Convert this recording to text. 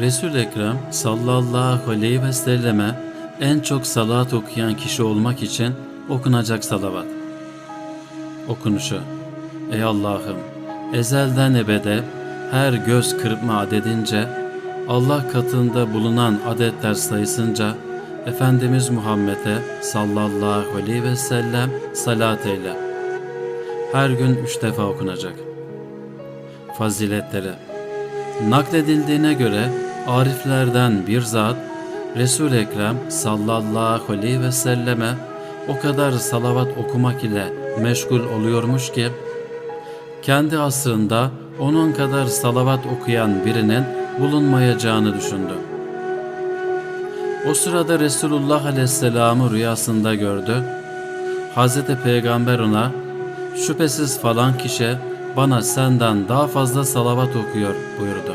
Resul Ekrem sallallahu aleyhi ve selleme en çok salat okuyan kişi olmak için okunacak salavat. Okunuşu. Ey Allah'ım, ezelden ebede her göz kırpma adedince, Allah katında bulunan adetler sayısınca, Efendimiz Muhammed'e sallallahu aleyhi ve sellem salat eyle. Her gün üç defa okunacak. Faziletleri Nakledildiğine göre ariflerden bir zat Resul-i Ekrem sallallahu aleyhi ve selleme o kadar salavat okumak ile meşgul oluyormuş ki kendi asrında onun kadar salavat okuyan birinin bulunmayacağını düşündü. O sırada Resulullah aleyhisselamı rüyasında gördü. Hazreti Peygamber ona şüphesiz falan kişi bana senden daha fazla salavat okuyor buyurdu.